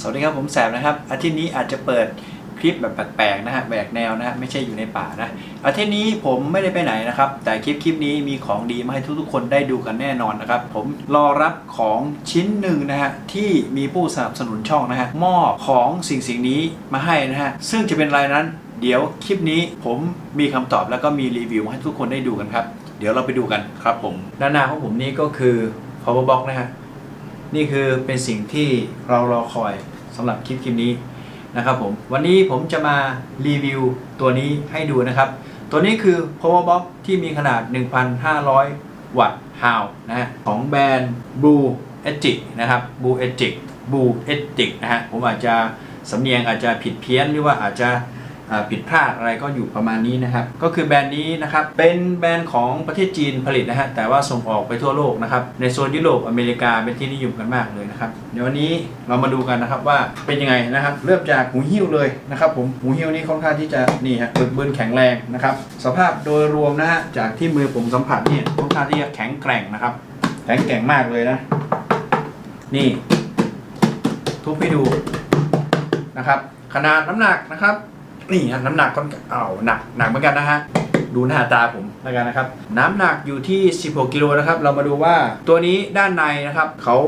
สวัสดีครับผมแสบนะครับ อาทิตย์นี้อาจจะเปิดคลิปแบบแปลกๆนะฮะแบกแนวนะฮะไม่ใช่อยู่ในป่านะอาทิตย์นี้ผมไม่ได้ไปไหนนะครับ แต่คลิปคลิปนี้มีของดีมาให้ทุกๆคนได้ดูกันแน่นอนนะครับ ผมรอรับของชิ้นหนึ่งนะฮะที่มีผู้สนับสนุนช่องนะฮะมอบของสิ่งสิ่งนี้มาให้นะฮะซึ่งจะเป็นอะไรนั้นเดี๋ยวคลิปนี้ผมมีคำตอบแล้วก็มีรีวิวให้ทุกคนได้ดูกันครับ เดี๋ยวเราไปดูกันครับผมด้านหน้าของผมนี่ก็คือ power box นะฮะ นี่คือเป็นสิ่งที่เรารอคอยสำหรับคลิปคลิปนี้นะครับผมวันนี้ผมจะมารีวิวตัวนี้ให้ดูนะครับ ตัวนี้คือ power box ที่มีขนาด 1,500 วัตต์ฮาวนะของแบรนด์ Blue Edge นะครับ Blue Edge Blue Edge นะฮะผมอาจจะสำเนียงอาจจะผิดเพี้ยนหรือว่าอาจจะ ผิดพลาดอะไรก็อยู่ประมาณนี้นะครับ ก็คือแบรนด์นี้นะครับเป็นแบรนด์ของประเทศจีนผลิตนะฮะแต่ว่าส่งออกไปทั่วโลกนะครับในโซนยุโรปอเมริกาเป็นที่นิยมกันมากเลยนะครับเดี๋ยววันนี้เรามาดูกันนะครับว่าเป็นยังไงนะครับเริ่มจากหูหิ้วเลยนะครับผมหูหิ้วนี่ค่อนข้างที่จะนี่ฮะบึกบึนแข็งแรงนะครับสภาพโดยรวมนะฮะจากที่มือผมสัมผัสเนี่ยค่อนข้างที่จะแข็งแกร่งนะครับแข็งแกร่งมากเลยนะ นี่ทุบให้ดูนะครับ ขนาดน้ำหนักนะครับ นี่ฮะน้ำหนักก็เอาหนักหนักเหมือนกันนะฮะดูหน้าตาผมแล้วกันนะครับ น้ำหนักอยู่ที่ 16 กิโลนะครับ เรามาดูว่าตัวนี้ด้านในนะครับ เขา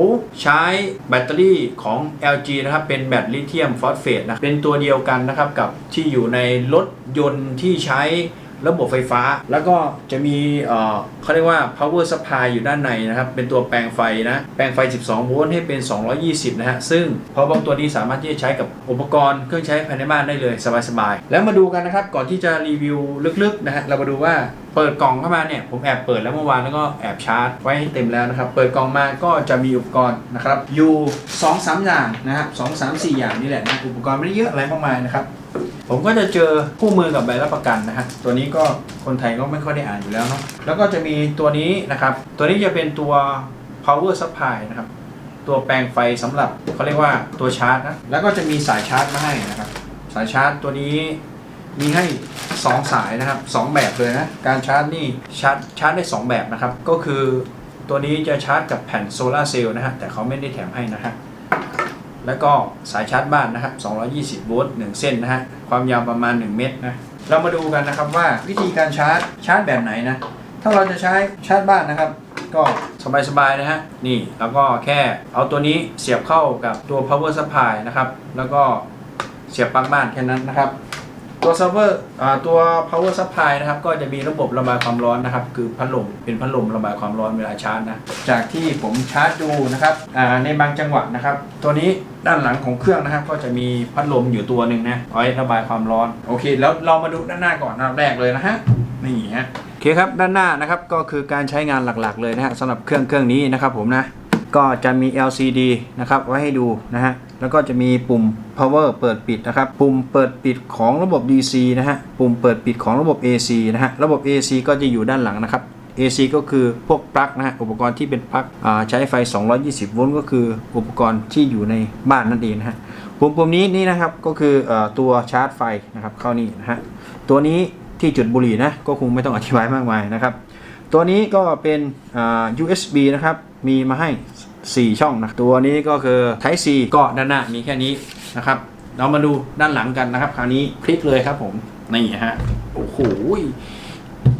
ใช้แบตเตอรี่ของ LG นะครับ เป็นแบตลิเธียมฟอสเฟตนะ เป็นตัวเดียวกันนะครับ กับที่อยู่ในรถยนต์ที่ใช้ ระบบไฟฟ้า แล้วก็จะมีเเขาเรียกว่า power supply อยู่ด้านในนะครับ เป็นตัวแปลงไฟนะ แปลงไฟ 12 โวลต์ให้เป็น 220 นะฮะ ซึ่งพอบล็อกตัวนี้สามารถที่จะใช้กับอุปกรณ์เครื่องใช้ภายในบ้านได้เลยสบายๆ แล้วมาดูกันนะครับ ก่อนที่จะรีวิวลึกๆนะฮะ เรามาดูว่าเปิดกล่องเข้ามาเนี่ย ผมแอบเปิดแล้วเมื่อวานแล้วก็แอบชาร์จไว้ให้เต็มแล้วนะครับ เปิดกล่องมาก็จะมีอุปกรณ์นะครับ อยู่2-3อย่างนะครับ2 3 4 อย่างนี่แหละนะ อุปกรณ์ไม่ได้เยอะอะไรมากมายนะครับผมก็จะเจอคู่มือกับใบรับประกันนะฮะ ตัวนี้ก็คนไทยก็ไม่ค่อยได้อ่านอยู่แล้วเนาะ แล้วก็จะมีตัวนี้นะครับ ตัวนี้จะเป็นตัว power supply นะครับ ตัวแปลงไฟสำหรับเขาเรียกว่าตัวชาร์จนะ แล้วก็จะมีสายชาร์จมาให้นะครับ สายชาร์จตัวนี้มีให้ 2 สายนะครับ 2 แบบเลยนะ การชาร์จนี่ชาร์จชาร์จได้ 2 แบบนะครับ ก็คือตัวนี้จะชาร์จกับแผ่นโซลาเซลล์นะฮะ แต่เขาไม่ได้แถมให้นะฮะ แล้วก็สายชาร์จบ้านนะครับ 220 โวลต์ 1 เส้นนะฮะ ความยาวประมาณ 1 เมตรนะ เรามาดูกันนะครับว่าวิธีการชาร์จชาร์จแบบไหนนะ ถ้าเราจะใช้ชาร์จบ้านนะครับ ก็สบายๆนะฮะ นี่แล้วก็แค่เอาตัวนี้เสียบเข้ากับตัว power supply นะครับ แล้วก็เสียบปลั๊กบ้านแค่นั้นนะครับ ตัวเซิร์ฟเวอร์ตัว power supply นะครับก็จะมีระบบระบายความร้อนนะครับ คือพัดลมเป็นพัดลมระบายความร้อนเวลาชาร์จนะจากที่ผมชาร์จดูนะครับอ่าในบางจังหวะนะครับ ตัวนี้ด้านหลังของเครื่องนะครับ ก็จะมีพัดลมอยู่ตัวหนึ่งนะเอาไว้ระบายความร้อนโอเค แล้วเรามาดูด้านหน้าก่อนอันดับแรกเลยนะฮะนี่ฮะโอเคครับด้านหน้านะครับก็คือการใช้งานหลักๆ เลยนะฮะสำหรับเครื่องเครื่องนี้นะครับผมนะก็จะมี LCD นะครับไว้ให้ดูนะฮะ แล้วก็จะมีปุ่ม power เปิดปิดนะครับ ปุ่มเปิดปิดของระบบ DC นะฮะ ปุ่มเปิดปิดของระบบ AC นะฮะ ระบบ AC ก็จะอยู่ด้านหลังนะครับ AC ก็คือพวกปลั๊กนะฮะ อุปกรณ์ที่เป็นปลั๊กใช้ไฟ 220 โวลต์ก็คืออุปกรณ์ที่อยู่ในบ้านนั่นเองนะฮะ ปุ่มปุ่มนี้นี่นะครับก็คืออตัวชาร์จไฟนะครับเข้านี่นะฮะ ตัวนี้ที่จุดบุหรี่นะก็คงไม่ต้องอธิบายมากมายนะครับ ตัวนี้ก็เป็น USB นะครับ มีมาให้ 4 ช่องนะตัวนี้ก็คือ Type C ก็ด้านหน้ามีแค่นี้นะครับเรามาดูด้านหลังกันนะครับ คราวนี้คลิกเลยครับผมนี่ฮะโอ้โห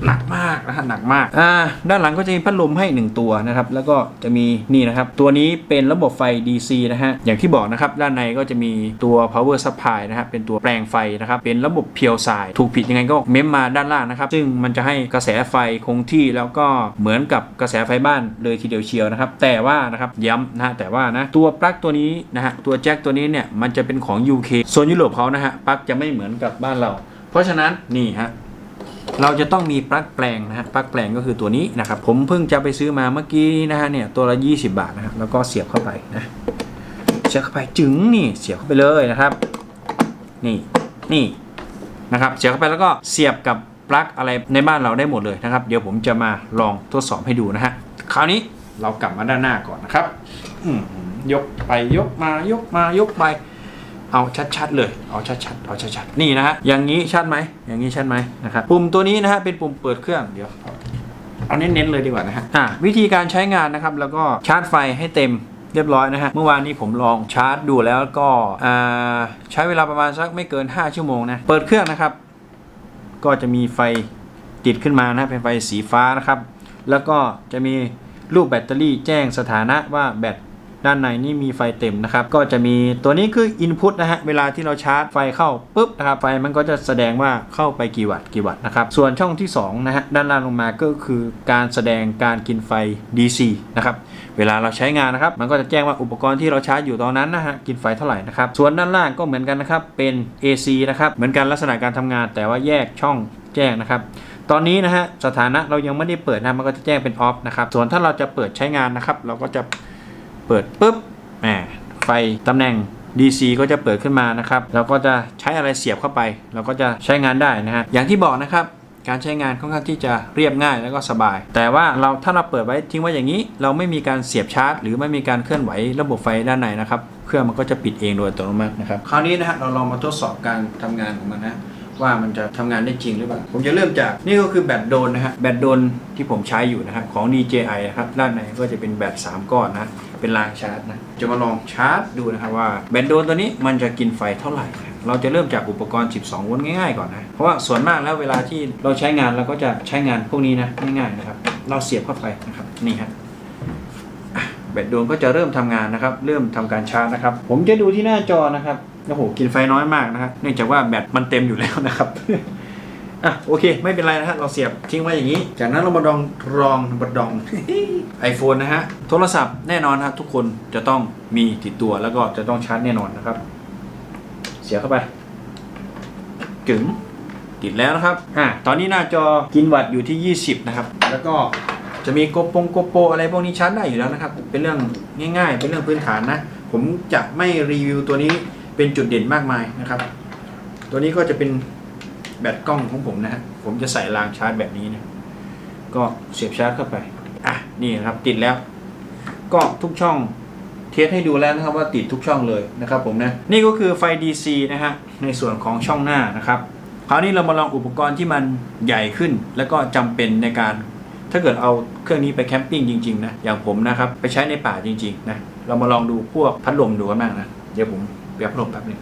หนักมากนะฮะหนักมากอ่าด้านหลังก็จะมีพัดลมให้ 1 ตัวนะครับแล้วก็จะมีนี่นะครับตัวนี้เป็นระบบไฟ DC นะฮะอย่างที่บอกนะครับด้านในก็จะมีตัว power supply นะครับเป็นตัวแปลงไฟนะครับเป็นระบบเพียวสาย ถูกผิดยังไงก็เม้มมาด้านล่างนะครับซึ่งมันจะให้กระแสไฟคงที่แล้วก็เหมือนกับกระแสไฟบ้านเลยทีเดียวเชียวนะครับแต่ว่านะครับย้ำนะฮะแต่ว่านะตัวปลั๊กตัวนี้นะฮะตัวแจ็คตัวนี้เนี่ยมันจะเป็นของ UK โซนยุโรปเขานะฮะปลั๊กจะไม่เหมือนกับบ้านเรา เพราะฉะนั้นนี่ฮะ เราจะต้องมีปลั๊กแปลงนะฮะปลั๊กแปลงก็คือตัวนี้นะครับผมเพิ่งจะไปซื้อมาเมื่อกี้นะฮะเนี่ยตัวละ 20 บาทนะครับแล้วก็เสียบเข้าไปนะเสียบเข้าไปจึงนี่เสียบเข้าไปเลยนะครับ นี่นี่นะครับเสียบเข้าไปแล้วก็เสียบกับปลั๊กอะไรในบ้านเราได้หมดเลยนะครับ เดี๋ยวผมจะมาลองทดสอบให้ดูนะฮะคราวนี้เรากลับมาด้านหน้าก่อนนะครับอืยกไปยกมายกมายกไป เอาชัดๆเลย เอาชัดๆ เอาชัดๆ นี่นะฮะ อย่างนี้ชัดไหม อย่างนี้ชัดไหมนะครับ ปุ่มตัวนี้นะฮะ เป็นปุ่มเปิดเครื่อง เดี๋ยว เอาเน้นๆเลยดีกว่านะฮะอ่าวิธีการใช้งานนะครับ แล้วก็ชาร์จไฟให้เต็มเรียบร้อยนะฮะ เมื่อวานนี้ผมลองชาร์จดูแล้วก็อ่าใช้เวลาประมาณสักไม่เกิน 5 ชั่วโมงนะ เปิดเครื่องนะครับ ก็จะมีไฟติดขึ้นมานะ เป็นไฟสีฟ้านะครับ แล้วก็จะมีรูปแบตเตอรี่แจ้งสถานะว่าแบต ด้านในนี่มีไฟเต็มนะครับ ก็จะมีตัวนี้คือ Input นะฮะ เวลาที่เราชาร์จไฟเข้าปุ๊บนะครับ ไฟมันก็จะแสดงว่าเข้าไปกี่วัตต์กี่วัตต์นะครับ ส่วนช่องที่2นะฮะ ด้านล่างลงมาก็คือการแสดงการกินไฟ DC นะครับ เวลาเราใช้งานนะครับ มันก็จะแจ้งว่าอุปกรณ์ที่เราชาร์จอยู่ตอนนั้นนะฮะ กินไฟเท่าไหร่นะครับ ส่วนด้านล่างก็เหมือนกันนะครับ เป็น AC นะครับ เหมือนกันลักษณะการทำงาน แต่ว่าแยกช่องแจ้งนะครับตอนนี้นะฮะสถานะเรายังไม่ได้เปิดนะมันก็จะแจ้งเป็นออฟนะครับส่วนถ้าเราจะเปิดใช้งานนะครับ เราก็จะ เปิดปุ๊บแหมไฟตำแหน่ง DC ก็จะเปิดขึ้นมานะครับเราก็จะใช้อะไรเสียบเข้าไป เราก็จะใช้งานได้นะฮะอย่างที่บอกนะครับการใช้งานค่อนข้างที่จะเรียบง่ายแล้วก็สบาย แต่ว่าเราถ้าเราเปิดไว้ทิ้งไว้อย่างนี้ เราไม่มีการเสียบชาร์จ หรือไม่มีการเคลื่อนไหวระบบไฟด้านในนะครับเครื่องมันก็จะปิดเองโดยอัตโนมัตินะครับคราวนี้นะฮะเราลองมาทดสอบการทำงานของมันนะว่ามันจะทำงานได้จริงหรือเปล่า ผมจะเริ่มจากนี่ก็คือแบตโดนนะฮะแบตโดนที่ผมใช้อยู่นะครับของ DJI นะครับด้านในก็จะเป็นแบต3ก้อนนะ เป็นรางชาร์จนะ จะมาลองชาร์จดูนะครับว่าแบตโดนตัวนี้มันจะกินไฟเท่าไหร่ เราจะเริ่มจากอุปกรณ์ 12 โวลต์ง่ายๆก่อนนะ เพราะว่าส่วนมากแล้วเวลาที่เราใช้งานเราก็จะใช้งานพวกนี้นะง่ายๆนะครับ เราเสียบเข้าไปนะครับนี่ครับแบตโดนก็จะเริ่มทำงานนะครับ เริ่มทำการชาร์จนะครับ ผมจะดูที่หน้าจอนะครับ โอ้โห กินไฟน้อยมากนะครับ เนื่องจากว่าแบตมันเต็มอยู่แล้วนะครับ อะโอเค ไม่เป็นไรนะฮะเราเสียบทิ้งไว้อย่างนี้ จากนั้นเรามาดองรองบัดดอง iPhone นะฮะ โทรศัพท์แน่นอนครับทุกคนจะต้องมีติดตัวแล้วก็จะต้องชาร์จแน่นอนนะครับ เสียบเข้าไปกึ๋งติดแล้วนะครับอะตอนนี้หน้าจอกินวัตต์อยู่ที่ 20 นะครับ แล้วก็จะมีโกโปงโกโปอะไรพวกนี้ชาร์จได้อยู่แล้วนะครับ เป็นเรื่องง่าย ๆ เป็นเรื่องพื้นฐานนะ ผมจะไม่รีวิวตัวนี้เป็นจุดเด่นมากมายนะครับ ตัวนี้ก็จะเป็น แบตกล้องของผมนะฮะผมจะใส่รางชาร์จแบบนี้นะก็เสียบชาร์จเข้าไปอะนี่นะครับติดแล้ว ก็ทุกช่องเทสให้ดูแล้วนะครับว่าติดทุกช่องเลยนะครับผมนะนี่ก็คือไฟ DC นะฮะในส่วนของช่องหน้านะครับคราวนี้เรามาลองอุปกรณ์ที่มันใหญ่ขึ้น แล้วก็จำเป็นในการ ถ้าเกิดเอาเครื่องนี้ไปแคมปิ้งจริงๆนะอย่างผมนะครับไปใช้ในป่าจริงๆนะเรามาลองดูพวกพัดลมดูกันบ้างนะเดี๋ยวผมเปียบพัดลมแป๊บหนึง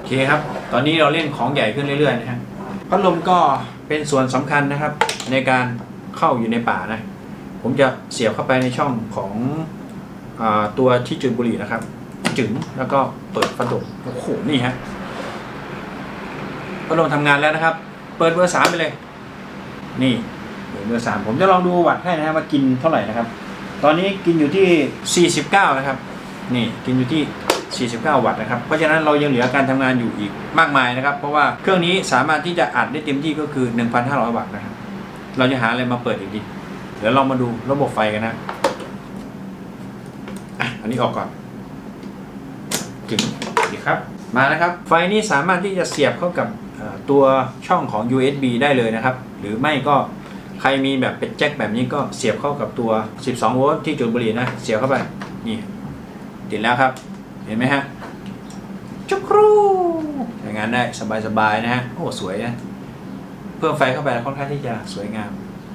โอ เคครับ ตอนนี้เราเล่นของใหญ่ขึ้นเรื่อยๆนะฮะพัดลมก็เป็นส่วนสำคัญนะครับ ในการเข้าอยู่ในป่านะ ผมจะเสียบเข้าไปในช่องของอตัวที่จุดบุหรี่นะครับ จึงแล้วก็เปิดพัดลมโอ้โหนี่ฮะพัดลมทำงานแล้วนะครับ เปิดเบอร์สามไปเลย นี่เบอร์สามผมจะลองดูวัตต์ให้นะครับว่ากินเท่าไหร่นะครับ ตอนนี้กินอยู่ที่ 49 นะครับ นี่กินอยู่ที่ 49 วัตต์นะครับ เพราะฉะนั้นเรายังเหลือการทำงานอยู่อีกมากมายนะครับ เพราะว่าเครื่องนี้สามารถที่จะอัดได้เต็มที่ก็คือ 1,500 วัตต์นะครับ เราจะหาอะไรมาเปิดอีกดีเดี๋ยวเรามาดูระบบไฟกันนะอันนี้ออกก่อนจึงดีครับ มานะครับ ไฟนี้สามารถที่จะเสียบเข้ากับตัวช่องของ USB ได้เลยนะครับ หรือไม่ก็ใครมีแบบเป็นแจ็คแบบนี้ก็เสียบเข้ากับตัว 12 โวลต์ที่จุดบุหรี่นะ เสียบเข้าไป นี่ ติดแล้วครับ เห็นไหมฮะจุกรูใช้งานได้สบายๆนะฮะ โอ้ สวยนะเพิ่มไฟเข้าไปแล้วค่อนข้างที่จะสวยงาม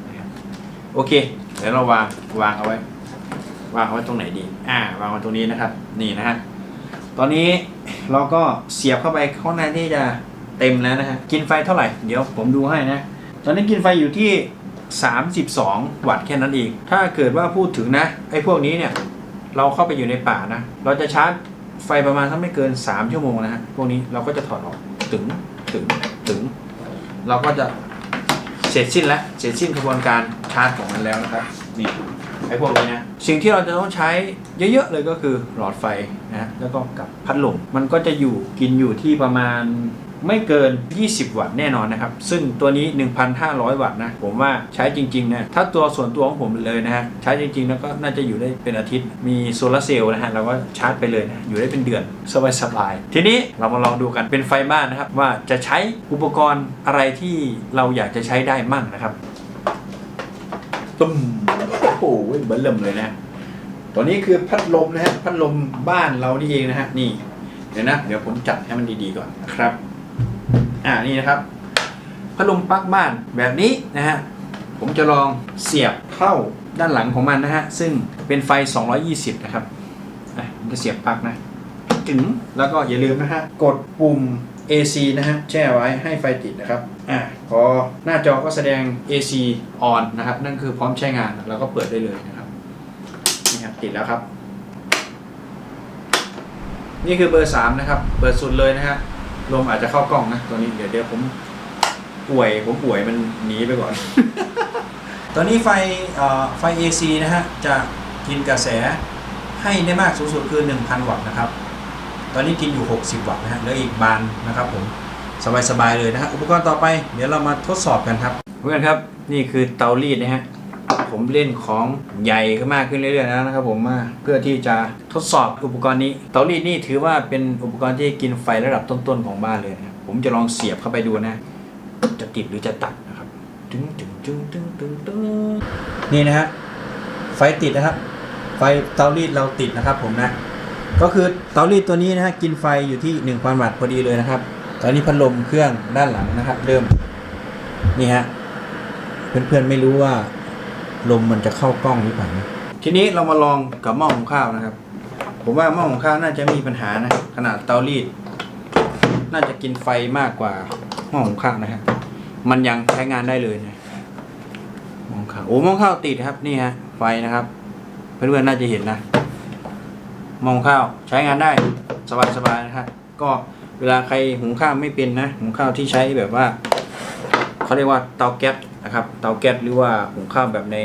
นะครับโอเค เดี๋ยวเราวางวางเอาไว้ วางเอาไว้ตรงไหนดี อ่า วางไว้ตรงนี้นะครับ นี่นะฮะ ตอนนี้เราก็เสียบเข้าไปข้างในที่จะเต็มแล้วนะฮะ กินไฟเท่าไหร่ เดี๋ยวผมดูให้นะ ตอนนี้กินไฟอยู่ที่ 32 วัตต์แค่นั้นเอง ถ้าเกิดว่าพูดถึงนะไอ้พวกนี้เนี่ย เราเข้าไปอยู่ในป่านะ เราจะชาร์จ ไฟประมาณสักไม่เกิน 3 ชั่วโมงนะฮะพวกนี้เราก็จะถอดออกถึงถึงถึง เราก็จะเสร็จสิ้นแล้วเสร็จสิ้นกระบวนการชาร์จของมันแล้วนะครับนี่ไอ้พวกนี้นะสิ่งที่เราจะต้องใช้เยอะๆเลยก็คือหลอดไฟนะฮะแล้วก็กับพัดลมมันก็จะอยู่กินอยู่ที่ประมาณ ไม่เกิน 20 วัตต์แน่นอนนะครับ ซึ่งตัวนี้ 1,500 วัตต์นะ ผมว่าใช้จริงๆนะ ถ้าตัวส่วนตัวของผมเลยนะฮะ ใช้จริงๆ แล้วก็น่าจะอยู่ได้เป็นอาทิตย์ มีโซลาร์เซลล์นะฮะ เราก็ชาร์จไปเลยนะ อยู่ได้เป็นเดือนสบายๆ ทีนี้เรามาลองดูกัน เป็นไฟบ้านนะครับ ว่าจะใช้อุปกรณ์อะไรที่เราอยากจะใช้ได้มั่งนะครับ ตุ้ม โอ้โหเบิ่มเริ่มเลยนะ ตัวนี้คือพัดลมนะฮะ พัดลมบ้านเรานี่เองนะฮะ นี่ เดี๋ยวนะ เดี๋ยวผมจัดให้มันดีๆก่อนนะครับ อ่านี่นะครับพัดลมปลั๊กบ้านแบบนี้นะฮะผมจะลองเสียบเข้าด้านหลังของมันนะฮะซึ่งเป็นไฟ 220 นะครับอะผมจะเสียบปลั๊กนะถึงแล้วก็อย่าลืมนะฮะกดปุ่ม AC นะฮะแช่ไว้ให้ไฟติดนะครับอะพอหน้าจอก็แสดง AC on นะครับ นั่นคือพร้อมใช้งานเราก็เปิดได้เลยนะครับนี่ครับติดแล้วครับ นี่คือเบอร์ 3 นะครับ เปิดสุดเลยนะฮะ ลมอาจจะเข้ากล้องนะตัวนี้เดี๋ยวเดี๋ยวผมป่วยผมป่วยมันหนีไปก่อน ตอนนี้ไฟเอ่อไฟ AC นะฮะ จะกินกระแสให้ได้มากสูงสุดคือ 1,000 วัตต์นะครับ ตอนนี้กินอยู่ 60 วัตต์นะฮะเหลืออีกบานนะครับผมสบายๆเลยนะฮะอุปกรณ์ต่อไปเดี๋ยวเรามาทดสอบกันครับเพื่อนครับนี่คือเตารีดนะฮะ ผมเล่นของใหญ่ขึ้นมากขึ้นเรื่อยๆแล้วนะครับผมมาเพื่อที่จะทดสอบอุปกรณ์นี้เตารีดนี่ถือว่าเป็นอุปกรณ์ที่กินไฟระดับต้นๆของบ้านเลยนะครับผมจะลองเสียบเข้าไปดูนะ จะติดหรือจะตัดนะครับตึงตึงตึงตึงตึงตึงนี่นะฮะไฟติดนะครับ ไฟเตารีดเราติดนะครับ ผมนะก็คือเตารีดตัวนี้นะฮะกินไฟอยู่ที่ 1,000วัตต์พอดีเลยนะครับ ตอนนี้พัดลมเครื่องด้านหลังนะครับ เริ่มนี่ฮะเพื่อนๆไม่รู้ว่า ลมมันจะเข้ากล้องหรือเปล่านะทีนี้เรามาลองกับหม้อหุงข้าวนะครับ ผมว่าหม้อหุงข้าวน่าจะมีปัญหานะ ขนาดเตารีด น่าจะกินไฟมากกว่าหม้อหุงข้าวนะครับมันยังใช้งานได้เลยนะหม้อหุงข้าวโอ้หม้อหุงข้าวติดครับนี่ฮะไฟนะครับเพื่อนๆน่าจะเห็นนะหม้อหุงข้าวใช้งานได้สบายๆนะครับก็เวลาใครหุงข้าวไม่เป็นนะหุงข้าวที่ใช้แบบว่า เขาเรียกว่าเตาแก๊สนะครับ เตาแก๊สหรือว่าหุงข้าวแบบใน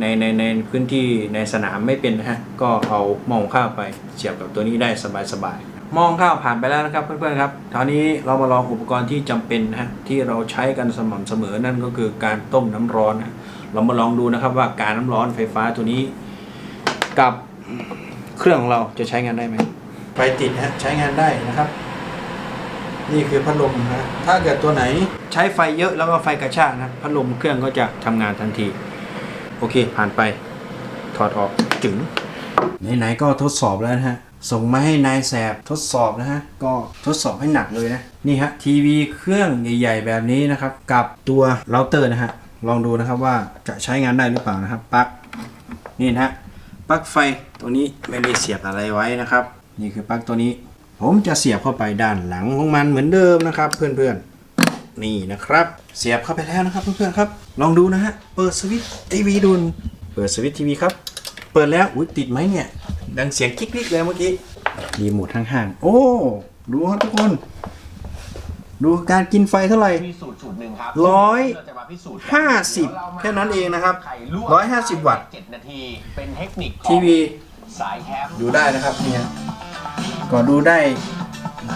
ในในในพื้นที่ในสนามไม่เป็นนะฮะก็เอาหม้อหุงข้าวไปเสียบกับตัวนี้ได้สบายๆหม้อหุงข้าวผ่านไปแล้วนะครับเพื่อนๆครับคราวนี้เรามาลองอุปกรณ์ที่จำเป็นนะฮะที่เราใช้กันสม่ำเสมอนั่นก็คือการต้มน้ำร้อนนะเรามาลองดูนะครับว่าการน้ำร้อนไฟฟ้าตัวนี้ กับเครื่องของเราจะใช้งานได้ไหมไฟติดนะฮะใช้งานได้นะครับ นี่คือพัดลมนะถ้าเกิดตัวไหนใช้ไฟเยอะแล้วก็ไฟกระชากนะพัดลมเครื่องก็จะทำงานทันที โอเค ผ่านไป ถอดออกจึงไหนๆก็ทดสอบแล้วนะฮะส่งมาให้นายแสบทดสอบนะฮะ ก็ทดสอบให้หนักเลยนะ นี่ฮะทีวีเครื่องใหญ่ ๆ แบบนี้นะครับ กับตัวเราเตอร์นะฮะ ลองดูนะครับว่าจะใช้งานได้หรือเปล่านะครับปลั๊กนี่นะฮะปลั๊กไฟตัวนี้ไม่ได้เสียบอะไรไว้นะครับ นี่คือปลั๊กตัวนี้ ผมจะเสียบเข้าไปด้านหลังของมันเหมือนเดิมนะครับ เพื่อนๆ นี่นะครับ เสียบเข้าไปแล้วนะครับเพื่อนๆครับ ลองดูนะฮะ เปิดสวิตช์ทีวีดูเปิดสวิตช์ทีวีครับ เปิดแล้วอุ้ยติดไหมเนี่ย ดังเสียงกิ๊กๆเลยเมื่อกี้รีโมทห่างๆ โอ้ ดูครับทุกคน ดูการกินไฟเท่าไหร่มีสูตรสูตรหนึ่งครับร้อยเาจะมาพิสูจน์ห้าสิบแค่นั้นเองนะครับไข่ลวกร้อยห้าสิบวัตต์เจ็ดนาทีเป็นเทคนิคของทีวีสายแคมป์ดูได้นะครับเนี่ย ก็ดูได้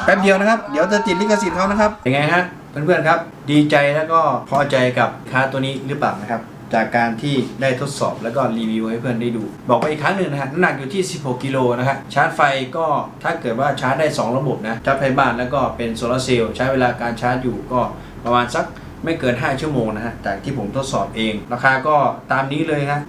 แป๊บเดียวนะครับ เดี๋ยวจะติดลิขสิทธิ์เขานะครับยังไงฮะเพื่อนๆครับ ดีใจแล้วก็พอใจกับค้าตัวนี้หรือเปล่านะครับจากการที่ได้ทดสอบแล้วก็รีวิวให้เพื่อนได้ดู บอกไปอีกครั้งหนึ่งนะฮะน้ำหนักอยู่ที่ 16 กิโลนะครับชาร์จไฟก็ถ้าเกิดว่าชาร์จได้ 2 ระบบนะชาร์จไฟบ้านแล้วก็เป็นโซลาร์เซลล์ใช้เวลาการชาร์จอยู่ก็ประมาณสักไม่เกิน 5 ชั่วโมงนะฮะจากที่ผมทดสอบเอง ราคาก็ตามนี้เลยนะ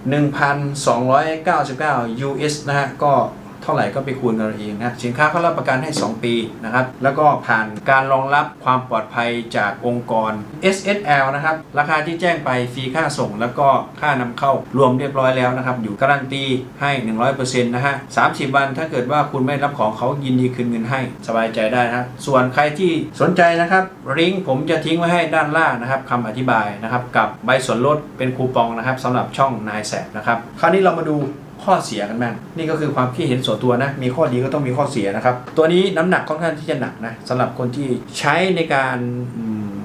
1,299 US นะฮะก็ เท่าไหร่ก็ไปคูณกันเองนะสินค้าเขารับประกันให้ 2 ปีนะครับแล้วก็ผ่านการรองรับความปลอดภัยจากองค์กร SSL นะครับราคาที่แจ้งไปฟรีค่าส่ง แล้วก็ค่านำเข้ารวมเรียบร้อยแล้วนะครับอยู่การันตีให้ 100%นะฮะ30 วันถ้าเกิดว่าคุณไม่รับของเขายินดีคืนเงินให้สบายใจได้นะฮะส่วนใครที่สนใจนะครับลิงก์ผมจะทิ้งไว้ให้ด้านล่างนะครับคำอธิบายนะครับกับใบส่วนลดเป็นคูปองนะครับสำหรับช่องนายแสบนะครับคราวนี้เรามาดู ข้อเสียกันบ้างนี่ก็คือความคิดเห็นส่วนตัวนะ มีข้อดีก็ต้องมีข้อเสียนะครับ ตัวนี้น้ำหนักค่อนข้างที่จะหนักนะสำหรับคนที่ใช้ในการ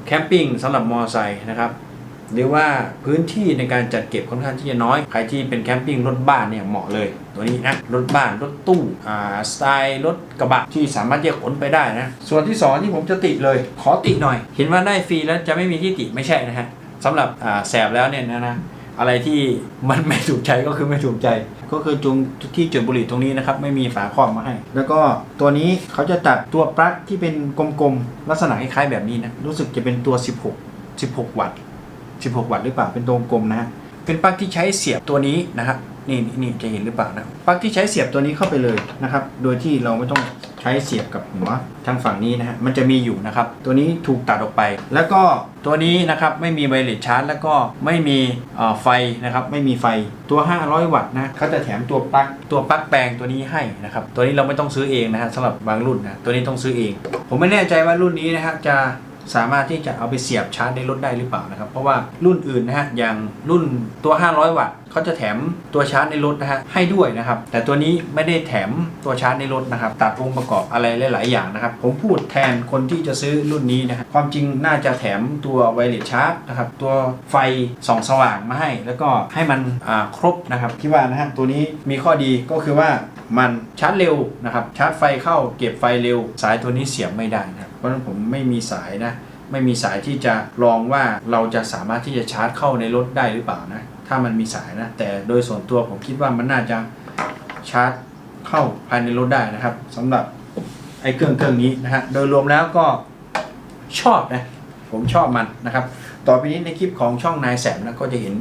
แคมปิ้งสำหรับมอไซค์นะครับหรือว่าพื้นที่ในการจัดเก็บค่อนข้างที่จะน้อย ใครที่เป็นแคมปิ้งรถบ้านเนี่ยเหมาะเลย ตัวนี้นะรถบ้านรถตู้อ่าสไตล์รถกระบะที่สามารถจะขนไปได้นะ ส่วนที่สองที่ผมจะติเลย ขอติหน่อย เห็นว่าได้ฟรีแล้วจะไม่มีที่ติไม่ใช่นะฮะสำหรับแสบแล้วเนี่ยนะนะ อะไรที่มันไม่ถูกใจก็คือไม่ถูกใจ ก็คือจุงที่จุดบุหรี่ตรงนี้นะครับ ไม่มีฝาครอบมาให้ แล้วก็ตัวนี้เขาจะตัดตัวปลั๊กที่เป็นกลมๆลักษณะคล้ายๆแบบนี้นะรู้สึกจะเป็นตัว 16 16 วัตต์ 16 วัตต์หรือเปล่าเป็นตัวกลมนะเป็นปลั๊กที่ใช้เสียบตัวนี้นะครับนี่นี่จะเห็นหรือเปล่านะปลั๊กที่ใช้เสียบตัวนี้เข้าไปเลยนะครับ โดยที่เราไม่ต้อง ช้ช้เสียบกับหัวทางฝั่งนี้นะฮะมันจะมีอยู่นะครับ ตัวนี้ถูกตัดออกไป แล้วก็ตัวนี้นะครับไม่มีไวเลสชาร์จ แล้วก็ไม่มีไฟนะครับไม่มีไฟตัว 500 วัตต์นะเขาจะแถมตัวปลั๊กตัวปลั๊กแปลงตัวนี้ให้นะครับตัวนี้เราไม่ต้องซื้อเองนะฮะสำหรับบางรุ่นนะตัวนี้ต้องซื้อเอง ผมไม่แน่ใจว่ารุ่นนี้นะฮะจะ สามารถที่จะเอาไปเสียบชาร์จในรถได้หรือเปล่านะครับ เพราะว่ารุ่นอื่นนะฮะอย่างรุ่นตัว 500 วัตต์เขาจะแถมตัวชาร์จในรถนะฮะให้ด้วยนะครับ แต่ตัวนี้ไม่ได้แถมตัวชาร์จในรถนะครับ ตัดองค์ประกอบอะไรหลาย ๆ อย่างนะครับ ผมพูดแทนคนที่จะซื้อรุ่นนี้นะฮะความจริงน่าจะแถมตัวไวเลสชาร์จนะครับตัวไฟส่องสว่างมาให้ แล้วก็ให้มันครบนะครับที่ว่านะฮะตัวนี้มีข้อดีก็คือว่า มันชาร์จเร็วนะครับชาร์จไฟเข้าเก็บไฟเร็ว สายตัวนี้เสียบไม่ได้นะครับเพราะฉะนั้นผมไม่มีสายนะไม่มีสายที่จะลองว่าเราจะสามารถที่จะชาร์จเข้าในรถได้หรือเปล่านะถ้ามันมีสายนะแต่โดยส่วนตัวผมคิดว่ามันน่าจะชาร์จเข้าภายในรถได้นะครับสำหรับไอ้เครื่องเครื่องนี้นะฮะโดยรวมแล้วก็ชอบนะผมชอบมันนะครับ ต่อไปนี้ในคลิปของช่องนายแสบนะก็จะเห็น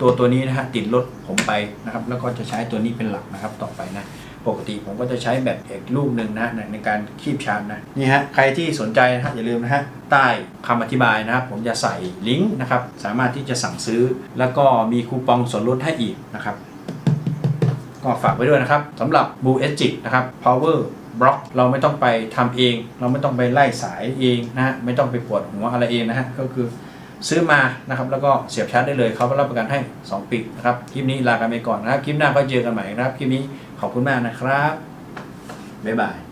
ตัวตัวนี้นะฮะติดรถผมไปนะครับ แล้วก็จะใช้ตัวนี้เป็นหลักนะครับ ต่อไปนะปกติผมก็จะใช้แบตอีกลูกหนึ่งนะในการคีบชาร์จนะนี่ฮะใครที่สนใจนะฮะอย่าลืมนะฮะใต้คำอธิบายนะครับ ผมจะใส่ลิงก์นะครับ สามารถที่จะสั่งซื้อ แล้วก็มีคูปองส่วนลดให้อีกนะครับก็ฝากไว้ด้วยนะครับสำหรับ Blue Edge นะครับ Power Block เราไม่ต้องไปทำเอง เราไม่ต้องไปไล่สายเองนะฮะไม่ต้องไปปวดหัวอะไรเองนะฮะก็คือ ซื้อมานะครับแล้วก็เสียบชาร์จได้เลยเขารับประกันให้ 2 ปีนะครับคลิปนี้ลากันไปก่อนนะครับคลิปหน้าก็เจอกันใหม่นะครับคลิปนี้ขอบคุณมากนะครับบ๊ายบาย